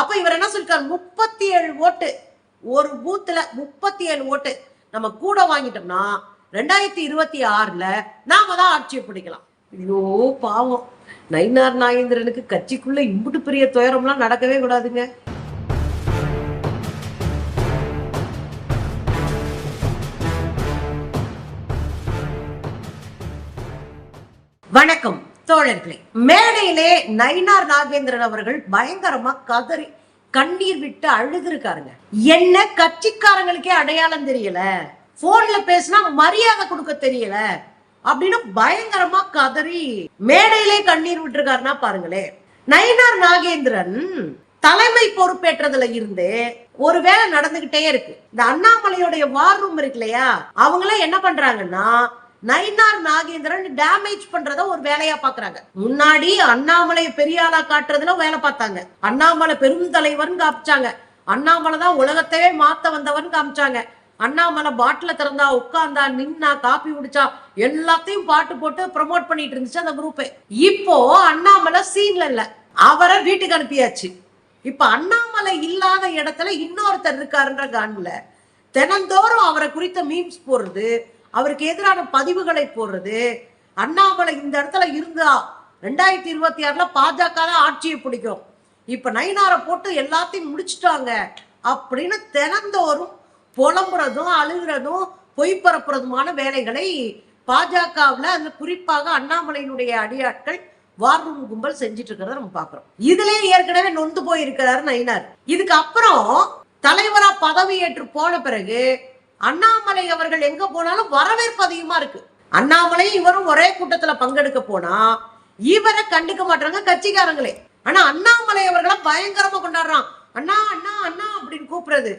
அப்ப இவர் என்ன சொல்லிருக்காரு? முப்பத்தி ஏழு ஓட்டு. ஒரு பூத்துல முப்பத்தி ஏழு ஓட்டு. நம்ம கூட வாங்கிட்டோம்னா ரெண்டாயிரத்தி இருபத்தி ஆறுல நாம தான் ஆட்சியை பிடிக்கலாம். ஐயோ பாவம். நயினார் நாகேந்திரனுக்கு கட்சிக்குள்ள இம்புட்டு பெரிய துயரம்லாம் நடக்கவே கூடாதுங்க. வணக்கம். தோழர்களே மேடையிலே நயினார் நாகேந்திரன் அவர்கள் பயங்கரமா கதறி கண்ணீர் விட்டு அழுதுருக்காருங்க. என்ன கட்சிக்காரங்களுக்கே அடையாளம் தெரியல. போன்ல பேசினா மரியாதை கொடுக்க தெரியல. அப்படின்னு பயங்கரமா கதறி மேடையிலே கண்ணீர் விட்டுருக்காருன்னா பாருங்களேன் நயினார் நாகேந்திரன் தலைமை பொறுப்பேற்றதுல இருந்து ஒரு வேலை நடந்துகிட்டே இருக்கு. இந்த அண்ணாமலையோடைய வார் ரூம் இருக்கு இல்லையா? அவங்களாம் என்ன பண்றாங்கன்னா நயினார் நாகேந்திரன் டேமேஜ் பண்றத ஒரு வேலையா பாக்குறாங்க. முன்னாடி அண்ணாமலையை பெரிய ஆளா காட்டுறதுல வேலை பார்த்தாங்க. அண்ணாமலை பெரும் தலைவர்னு காமிச்சாங்க. அண்ணாமலை தான் உலகத்தையே மாத்த வந்தவன் காமிச்சாங்க. அண்ணாமலை பாட்டில திறந்தா உட்கார்ந்தா நின்னா காப்பி குடிச்சா எல்லாத்தையும் பாட்டு போட்டு ப்ரமோட் பண்ணிட்டு இருந்துச்சு அந்த குரூப் இப்போ அண்ணாமலை சீன்ல இல்ல. அவரை வீட்டுக்கு அனுப்பியாச்சு. இப்ப அண்ணாமலை இல்லாத இடத்துல இன்னொருத்தர் இருக்காருன்ற காண்ல தினந்தோறும் அவரை குறித்த மீம்ஸ் போடுறது அவருக்கு எதிரான பதிவுகளை போடுறது. அண்ணாமலை இந்த இடத்துல இருந்தா ரெண்டாயிரத்தி இருபத்தி ஆறுல பாஜக தான் ஆட்சியை பிடிக்கும். இப்ப நயினாரை போட்டு எல்லாத்தையும் முடிச்சிட்டாங்க அப்படின்னு தினந்தோறும் புலம்புறதும் அழுகிறதும் பொய் பரப்புறதுமான வேலைகளை பாஜகவில் அதில் குறிப்பாக அண்ணாமலையினுடைய அடியாட்கள் வார் ரூம் கும்பல் செஞ்சுட்டு இருக்கிறத நம்ம பாக்குறோம். இதுலயே ஏற்கனவே நொந்து போயிருக்கிறாரு நயினார். இதுக்கு அப்புறம் தலைவரா பதவி ஏற்று போன பிறகு அண்ணாமலை அவர்கள் எங்க போனாலும் வரவேற்பு அதிகமா இருக்கு. அண்ணாமலையும் இவரும் ஒரே கூட்டத்துல பங்கெடுக்க போனா இவரை கண்டுக்க மாட்டாங்க கட்சிக்காரங்களே. ஆனா அண்ணாமலை அவர்களை பயங்கரமா கொண்டாடுறான். அண்ணா அண்ணா அண்ணா அப்படின்னு கூப்பிடுறது.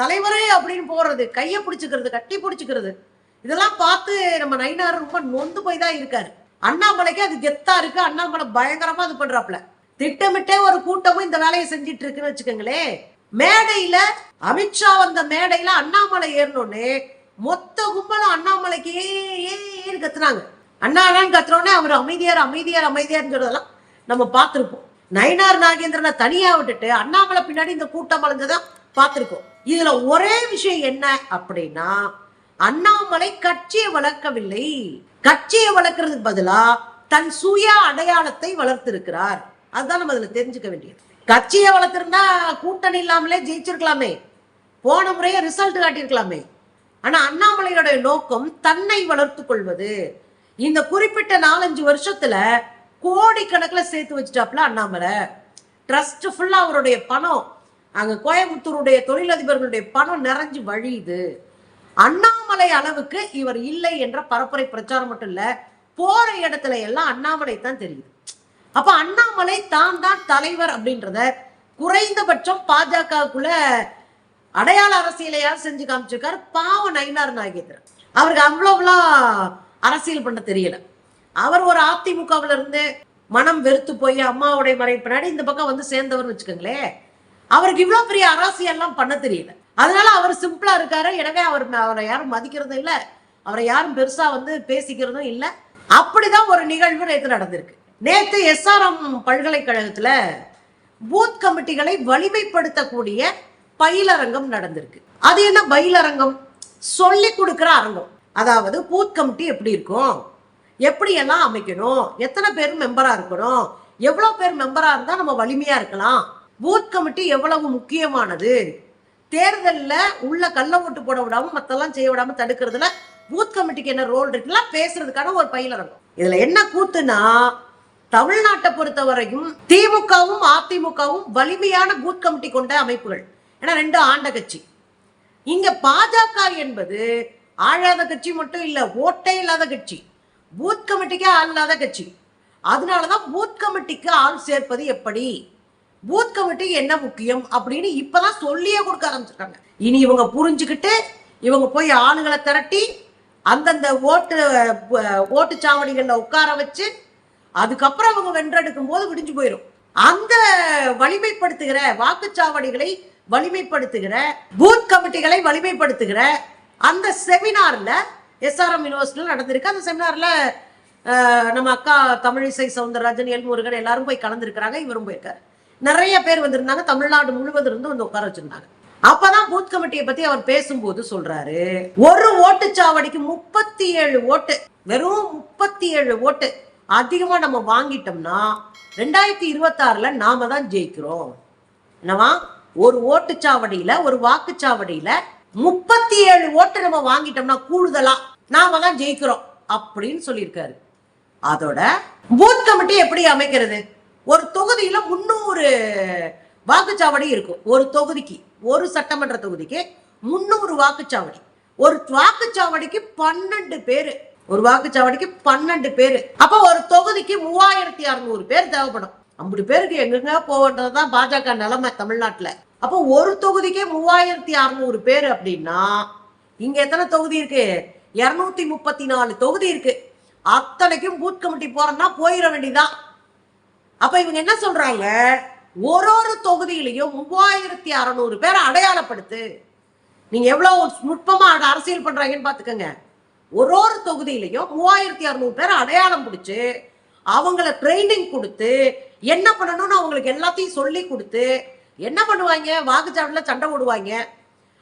தலைவரே அப்படின்னு போறது கைய பிடிச்சுக்கிறது கட்டி பிடிச்சுக்கிறது. இதெல்லாம் பார்த்து நம்ம நயினார் ரொம்ப நொந்து போய் தான் இருக்காரு. அண்ணாமலைக்கு அது கெத்தா இருக்கு. அண்ணாமலை பயங்கரமா இது பண்றாப்ல திட்டமிட்டே ஒரு கூட்டமும் இந்த வேலையை செஞ்சிட்டு இருக்குன்னு வச்சுக்கோங்களேன். மேடையில அமித்ஷா வந்த மேடையில அண்ணாமலை ஏறினோடனே மொத்த கும்பலும் அண்ணாமலைக்கு ஏ ஏன்னு கத்துனாங்க. அண்ணாடான்னு கத்துறோடனே அவர் அமைதியார் அமைதியார் அமைதியார்ங்கிறதெல்லாம் நம்ம பார்த்துருப்போம். நயினார் நாகேந்திரனை தனியா விட்டுட்டு அண்ணாமலை பின்னாடி இந்த கூட்டம் அலைஞ்சதான் பார்த்துருக்கோம். இதுல ஒரே விஷயம் என்ன அப்படின்னா அண்ணாமலை கட்சியை வளர்க்கவில்லை. கட்சியை வளர்க்கறதுக்கு பதிலா தன் சுய அடையாளத்தை வளர்த்திருக்கிறார். அதுதான் நம்ம அதுல தெரிஞ்சுக்க வேண்டியது. கட்சியை வளர்த்துருந்தா கூட்டணி இல்லாமலே ஜெயிச்சிருக்கலாமே. போன முறையே ரிசல்ட் காட்டியிருக்கலாமே. ஆனா அண்ணாமலையோட நோக்கம் தன்னை வளர்த்து கொள்வது. இந்த குறிப்பிட்ட நாலஞ்சு வருஷத்துல கோடிக்கணக்கில் சேர்த்து வச்சுட்டாப்ல அண்ணாமலை. ட்ரஸ்ட் ஃபுல்லா அவருடைய பணம். அங்க கோயம்புத்தூருடைய தொழிலதிபர்களுடைய பணம் நிறைஞ்சு வழியுது. அண்ணாமலை அளவுக்கு இவர் இல்லை என்ற பரப்புரை பிரச்சாரம் மட்டும் இல்ல போற இடத்துல எல்லாம் அண்ணாமலை தான் தெரியுது. அப்ப அண்ணாமலை தான் தான் தலைவர் அப்படின்றத குறைந்தபட்சம் பாஜகவுக்குள்ள அடையாள அரசியலையாவது செஞ்சு காமிச்சிருக்காரு? பாவ நயினார் நாகேந்திரன். அவருக்கு அவ்வளவுலாம் அரசியல் பண்ண தெரியல. அவர் ஒரு அதிமுகவுல இருந்து மனம் வெறுத்து போய் அம்மாவுடைய மறை பின்னாடி இந்த பக்கம் வந்து சேர்ந்தவர்னு வச்சுக்கோங்களேன் அவருக்கு இவ்வளவு பெரிய அரசியல்லாம் பண்ண தெரியல. அதனால அவர் சிம்பிளா இருக்காரு. எனவே அவர் அவரை யாரும் மதிக்கிறதும் இல்லை. அவரை யாரும் பெருசா வந்து பேசிக்கிறதும் இல்லை. அப்படிதான் ஒரு நிகழ்வு நேற்று நடந்திருக்கு. நேத்து எஸ்ஆர்எம் பல்கலைக்கழகத்துல பூத் கமிட்டிகளை வலிமைப்படுத்தக்கூடிய பயிலரங்கம் நடந்திருக்கு. அது என்ன பயிலரங்கம்? சொல்லி கொடுக்கிற அரங்கம். அதாவது பூத் கமிட்டி எப்படி இருக்கும்? எப்படி எல்லாம் அமைக்கணும்? எத்தனை பேர் மெம்பரா இருக்கணும்? எவ்வளவு பேர் மெம்பரா இருந்தா நம்ம வலிமையா இருக்கலாம்? பூத் கமிட்டி எவ்வளவு முக்கியமானது? தேர்தலில் உள்ள கள்ள ஓட்டு போட விடாம மத்தெல்லாம் செய்ய விடாம தடுக்கிறதுல பூத் கமிட்டிக்கு என்ன ரோல் இருக்குலாம் பேசுறதுக்கான ஒரு பயிலரங்கம். இதுல என்ன கூத்துனா தமிழ்நாட்டை பொறுத்தவரையும் திமுகவும் அதிமுகவும் வலிமையான பூத் கமிட்டி கொண்ட அமைப்புகள். ஏன்னா ரெண்டு ஆண்ட கட்சி. இங்க பாஜக என்பது ஆழாத கட்சி மட்டும் இல்ல ஓட்டே இல்லாத கட்சி. பூத் கமிட்டிக்கே ஆள் இல்லாத கட்சி. அதனாலதான் பூத் கமிட்டிக்கு ஆள் சேர்ப்பது எப்படி? பூத் கமிட்டி என்ன முக்கியம் அப்படின்னு இப்பதான் சொல்லியே கொடுக்க ஆரம்பிச்சிருக்காங்க இனி இவங்க புரிஞ்சுக்கிட்டு இவங்க போய் ஆளுகளை திரட்டி அந்தந்த ஓட்டு அஹ், உட்கார வச்சு அதுக்கப்புறம் அவங்க வென்றெடுக்கும் போது விடிஞ்சு போயிடும் அந்த வலிமைப்படுத்துகிற வாக்குச்சாவடிகளை வலிமைப்படுத்துகிற பூத் கமிட்டிகளை வலிமைப்படுத்துகிற அந்த செமினார்ல எஸ்ஆர்எம் யூனிவர்சிட்டியில் நடந்திருக்கு. அந்த செமினார்ல நம்ம அக்கா தமிழிசை சவுந்தரராஜன் எல் முருகன் எல்லாரும் போய் கலந்துருக்கிறாங்க இவரும் போயிருக்காரு. நிறைய பேர் வந்திருந்தாங்க தமிழ்நாடு முழுவதும் இருந்து வந்து உட்கார வச்சிருந்தாங்க. அப்பதான் பூத் கமிட்டியை பத்தி அவர் பேசும்போது சொல்றாரு ஒரு ஓட்டுச்சாவடிக்கு முப்பத்தி ஏழு ஓட்டு வெறும் முப்பத்தி ஏழு ஓட்டு. அதிகமா நம்ம வாங்கிட்டோம்னா ரெண்டாயிரத்தி இருபத்தாறுல நாம தான் ஜெயிக்கிறோம். என்னவா? ஒரு ஓட்டுச்சாவடியில ஒரு வாக்குச்சாவடியில முப்பத்தி ஏழு ஓட்டு நம்ம வாங்கிட்டோம்னா கூடுதலா நாம தான் ஜெயிக்கிறோம் அப்படின்னு சொல்லியிருக்காரு. அதோட பூத் கமிட்டி எப்படி அமைக்கிறது? ஒரு தொகுதியில முன்னூறு வாக்குச்சாவடி இருக்கும். ஒரு தொகுதிக்கு ஒரு சட்டமன்ற தொகுதிக்கு முன்னூறு வாக்குச்சாவடி. ஒரு வாக்குச்சாவடிக்கு பன்னெண்டு பேரு. ஒரு வாக்குச்சாவடிக்கு பன்னெண்டு பேர். அப்போ ஒரு தொகுதிக்கு மூவாயிரத்தி அறுநூறு பேர் தேவைப்படும். ஐம்பது பேருக்கு எங்கெங்க தான் பாஜக நிலைமை தமிழ்நாட்டில். அப்போ ஒரு தொகுதிக்கே மூவாயிரத்தி அறுநூறு பேர் அப்படின்னா இங்க எத்தனை தொகுதி இருக்கு? இரநூத்தி முப்பத்தி நாலு தொகுதி இருக்கு. அத்தனைக்கும் பூத் கமிட்டி போறோம்னா போயிட வேண்டியதான் அப்ப இவங்க என்ன சொல்றாங்க? ஒரு ஒரு தொகுதியிலையும் மூவாயிரத்தி அறநூறு பேரை அடையாளப்படுத்து. நீங்க எவ்வளவு நுட்பமா அட- அரசியல் பண்றாங்கன்னு பாத்துக்கோங்க. ஒரு ஒரு தொகுதியிலையும் மூவாயிரத்தி அறுநூறு பேர் அடையாளம் பிடிச்சு அவங்கள ட்ரைனிங் கொடுத்து என்ன பண்ணணும்னு அவங்களுக்கு எல்லாத்தையும் சொல்லி கொடுத்து என்ன பண்ணுவாங்க? வாக்குச்சாவடியில் சண்டை போடுவாங்க.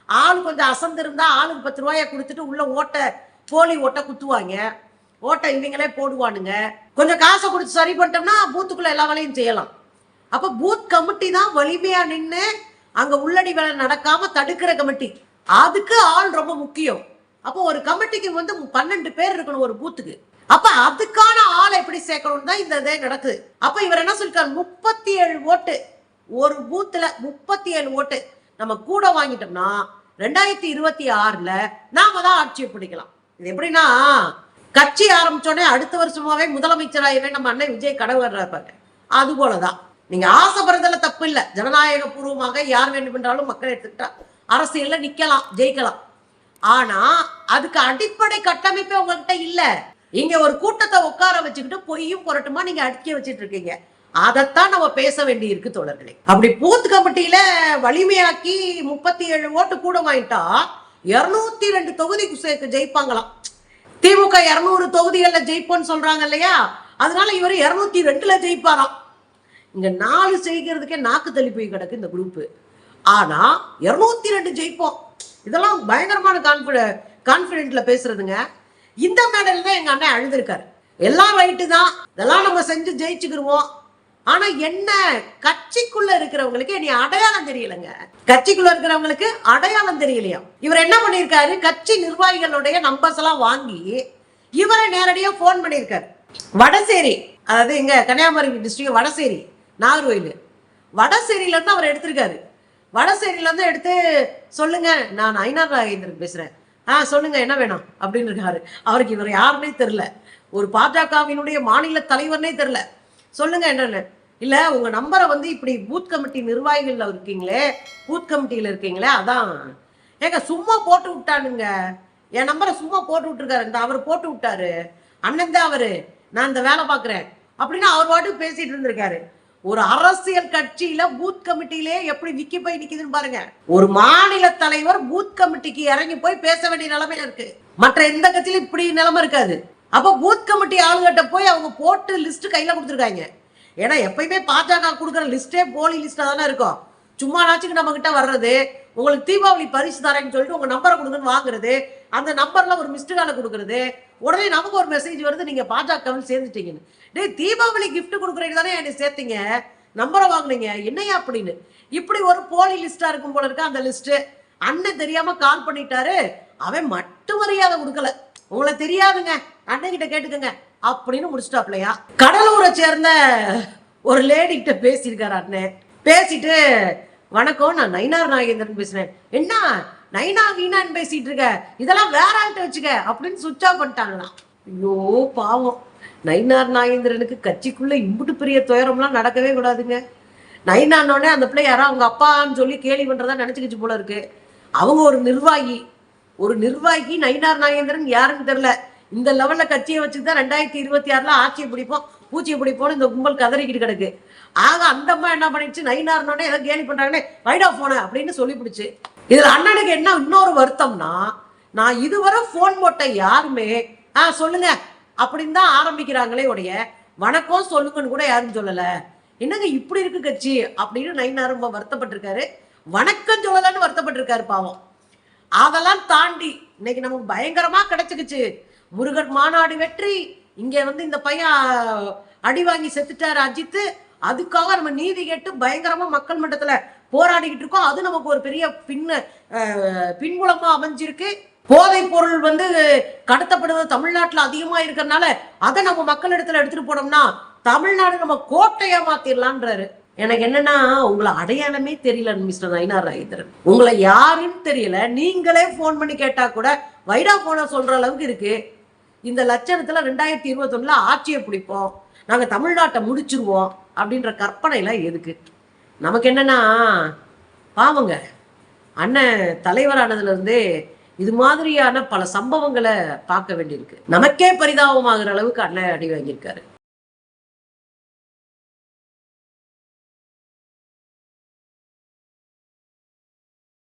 ஆள் கொஞ்சம் அசந்திருந்தா ஆளுக்கு பத்து ரூபாய கொடுத்துட்டு உள்ள ஓட்டை போலி ஓட்டை குத்துவாங்க. ஓட்டை இவங்களே போடுவானுங்க. கொஞ்சம் காசை கொடுத்து சரி பண்ணிட்டோம்னா பூத்துக்குள்ள எல்லா வேலையும் செய்யலாம். அப்ப பூத் கமிட்டி தான் வலிமையா நின்று அங்க உள்ளடி வேலை நடக்காம தடுக்கிற கமிட்டி. அதுக்கு ஆள் ரொம்ப முக்கியம். அப்போ ஒரு கமிட்டிக்கு வந்து பன்னெண்டு பேர் இருக்கணும் ஒரு பூத்துக்கு. அப்ப அதுக்கான ஆளை எப்படி சேர்க்கணும் தான் இந்த இதே நடக்குது. அப்ப இவர் என்ன சொல்லிருக்காரு? முப்பத்தி ஏழு ஓட்டு. ஒரு பூத்துல முப்பத்தி ஏழு ஓட்டு. நம்ம கூட வாங்கிட்டோம்னா ரெண்டாயிரத்தி இருபத்தி ஆறுல நாம தான் ஆட்சியை பிடிக்கலாம். இது எப்படின்னா கட்சி ஆரம்பிச்சோடனே அடுத்த வருஷமாவே முதலமைச்சராகவே நம்ம அண்ணன் விஜய் கனவு இருப்பாங்க அது போலதான். நீங்க ஆசைப்படுறதுல தப்பு இல்லை. ஜனநாயக பூர்வமாக யார் வேண்டுமென்றாலும் மக்கள் எடுத்துக்கிட்டா அரசியல்ல நிக்கலாம் ஜெயிக்கலாம். ஆனா அதுக்கு அடிப்படை கட்டமைப்பே உங்ககிட்ட இல்ல. இங்க ஒரு கூட்டத்தை உட்கார வச்சுக்கிட்டு பொய்யும் புரட்டுமா நீங்க அடிக்க வச்சிட்டு இருக்கீங்க. அதைத்தான் நம்ம பேச வேண்டி இருக்கு தோழர்களே. அப்படி பூத் கமிட்டியில வலிமையாக்கி முப்பத்தி ஏழு ஓட்டு கூட வாங்கிட்டா இருநூத்தி ரெண்டு தொகுதிக்கு சேர்க்க ஜெயிப்பாங்களாம். திமுக இருநூறு தொகுதிகளில் ஜெயிப்போம்னு சொல்றாங்க இல்லையா? அதனால இவர் இருநூத்தி ரெண்டுல ஜெயிப்பாராம். இங்க நாலு செய்கிறதுக்கே நாக்கு தள்ளி போய் கிடக்கு இந்த குரூப் ஆனா இருநூத்தி ரெண்டு ஜெயிப்போம். இதெல்லாம் பயங்கரமான கான்ஃபிட கான்ஃபிடென்ட்ல பேசுறதுங்க. இந்த மேடல் தான் எங்க அண்ணன் அழுதுருக்காரு. எல்லாம் ரைட்டு தான். இதெல்லாம் நம்ம செஞ்சு ஜெயிச்சுக்கிருவோம். ஆனா என்ன? கட்சிக்குள்ள இருக்கிறவங்களுக்கு இனி அடையாளம் தெரியலங்க. கட்சிக்குள்ள இருக்கிறவங்களுக்கு அடையாளம் தெரியலையா? இவர் என்ன பண்ணியிருக்காரு கட்சி நிர்வாகிகளுடைய நம்பர்ஸ் எல்லாம் வாங்கி இவரை நேரடியா ஃபோன் பண்ணியிருக்காரு வடசேரி அதாவது எங்க கன்னியாகுமரி டிஸ்ட்ரிக்ட் வடசேரி நாகர்கோயில். வடசேரியில இருந்து அவர் எடுத்திருக்காரு. வடசேரியிலேருந்து எடுத்து சொல்லுங்க. நான் ஐநார் ராகேந்திரன் பேசுறேன். ஆ சொல்லுங்க என்ன வேணும்? அப்படின்னு இருக்காரு. அவருக்கு இவர் யாருன்னே தெரில ஒரு பாஜகவினுடைய மாநில தலைவர்னே தெரில சொல்லுங்க என்னன்னு. இல்ல உங்க நம்பரை வந்து இப்படி பூத் கமிட்டி நிர்வாகிகள்ல இருக்கீங்களே பூத் கமிட்டியில இருக்கீங்களே அதான். ஏங்க சும்மா போட்டு விட்டானுங்க. என் நம்பரை சும்மா போட்டு விட்டுருக்காரு. இந்த அவர் போட்டு விட்டாரு. அண்ணன் தான் அவரு. நான் இந்த வேலை பார்க்குறேன். அப்படின்னு அவர் பாட்டுக்கு பேசிட்டு இருந்திருக்காரு. ஒரு அரசியல் கட்சியில பூத் கமிட்டியிலே எப்படி விக்கி போய் நிக்குதுன்னு பாருங்க. ஒரு மாநில தலைவர் பூத் கமிட்டிக்கு இறங்கி போய் பேச வேண்டிய நிலைமையில இருக்கு. மற்ற எந்த கட்சியிலும் இப்படி நிலைமை இருக்காது. அப்ப பூத் கமிட்டி ஆளுகிட்ட போய் அவங்க போட்டு லிஸ்ட் கையில கொடுத்துருக்காங்க. ஏன்னா எப்பயுமே பாஜக கொடுக்குற லிஸ்டே போலி லிஸ்டா தானே இருக்கும். சும்மா நாச்சுக்கு நம்ம கிட்ட வர்றது உங்களுக்கு தீபாவளி பரிசு தரேன்னு சொல்லிட்டு உங்க நம்பரை கொடுங்கன்னு வாங்குறது அந்த நம்பர்ல ஒரு மிஸ்டு காலை கொடுக்குறது உடனே நமக்கு ஒரு மெசேஜ் வருது நீங்க பாஜகவில் சேர்ந்துட்டீங்கன்னு. டேய் தீபாவளி கிஃப்ட் கொடுக்குறீங்க தானே என்னை சேர்த்தீங்க? நம்பரை வாங்கினீங்க என்னையா அப்படின்னு. இப்படி ஒரு போலி லிஸ்டா இருக்கும் போல இருக்கு அந்த லிஸ்ட் அண்ணன் தெரியாம கால் பண்ணிட்டாரு அவன் மட்டும் மரியாதை கொடுக்கல. உங்களை தெரியாதுங்க அண்ணன் கிட்ட கேட்டுக்கங்க அப்படின்னு முடிச்சிட்டாப்லையா. கடலூரை சேர்ந்த ஒரு லேடி கிட்ட பேசியிருக்காரு அண்ணன். பேசிட்டு வணக்கம் நான் நயினார் நாகேந்திரன் பேசுறேன். என்ன? நைனா வீணான்னு பேசிட்டு இருக்க. இதெல்லாம் வேற ஆள்கிட்ட வச்சுக்க அப்படின்னு சுவிட்ச் ஆஃப் பண்ணிட்டாங்களாம். ஐயோ பாவம். நயினார் நாகேந்திரனுக்கு கட்சிக்குள்ள இம்புட்டு பெரிய துயரம்லாம் நடக்கவே கூடாதுங்க. நைனானோடனே அந்த பிள்ளை யாரோ அவங்க அப்பான்னு சொல்லி கேலி பண்றதா நினைச்சுக்கிச்சு போல இருக்கு. அவங்க ஒரு நிர்வாகி. ஒரு நிர்வாகி நயினார் நாகேந்திரன் யாருன்னு தெரியல. இந்த லெவல்ல கட்சியை வச்சுதான் ரெண்டாயிரத்தி இருபத்தி ஆறுல ஆட்சியை பிடிப்போம். பூச்சி இப்படி போன இந்த கும்பல் கதறிக்கிட்டு கிடக்கு. ஆக அந்த அம்மா என்ன பண்ணிடுச்சு? நயினார்னோடனே ஏதோ கேலி பண்றாங்கன்னே வைடா போன அப்படின்னு சொல்லி பிடிச்சு இதுல அண்ணனுக்கு என்ன இன்னொரு வருத்தம்னா நான் இதுவரை ஃபோன் போட்ட யாருமே ஆ சொல்லுங்க அப்படின்னு தான் ஆரம்பிக்கிறாங்களே உடைய வணக்கம் சொல்லுங்கன்னு கூட யாரும் சொல்லல. என்னங்க இப்படி இருக்கு கட்சி? அப்படின்னு நயினார் ரொம்ப வருத்தப்பட்டிருக்காரு. வணக்கம் சொல்லலன்னு வருத்தப்பட்டிருக்காரு பாவம். அதெல்லாம் தாண்டி இன்னைக்கு நமக்கு பயங்கரமா கிடைச்சுக்குச்சு. முருகன் மாநாடு வெற்றி இங்க வந்து இந்த பையன் அடி வாங்கி செத்துட்டாரு அஜித்து அதுக்காக நம்ம நீதி கேட்டு பயங்கரமா மக்கள் மன்றத்துல போராடிக்கிட்டு இருக்கோம். அது நமக்கு ஒரு பெரிய பின்ன பின்புலமா அமைஞ்சிருக்கு. போதைப் பொருள் வந்து கடத்தப்படுவது தமிழ்நாட்டுல அதிகமா இருக்கிறனால அதை நம்ம மக்கள் இடத்துல எடுத்துட்டு போனோம்னா தமிழ்நாடு நம்ம கோட்டையா மாத்திரலான்றாரு எனக்கு என்னன்னா உங்களை அடையாளமே தெரியல மிஸ்டர் நயினார் ராஜேந்திரன். உங்களை யாருன்னு தெரியல. நீங்களே ஃபோன் பண்ணி கேட்டா கூட வைடா போன சொல்ற அளவுக்கு இருக்கு. இந்த லட்சணத்துல ரெண்டாயிரத்தி இருபத்தொன்னுல ஆட்சியை பிடிப்போம். நாங்க தமிழ்நாட்டை முடிச்சிருவோம் அப்படின்ற கற்பனைலாம் எதுக்கு? நமக்கு என்னன்னா பாவங்க. அண்ணன் தலைவரானதுல இருந்தே இது மாதிரியான பல சம்பவங்களை பார்க்க வேண்டியிருக்கு. நமக்கே பரிதாபமாகிற அளவுக்கு அண்ணன் அடி வாங்கியிருக்காரு.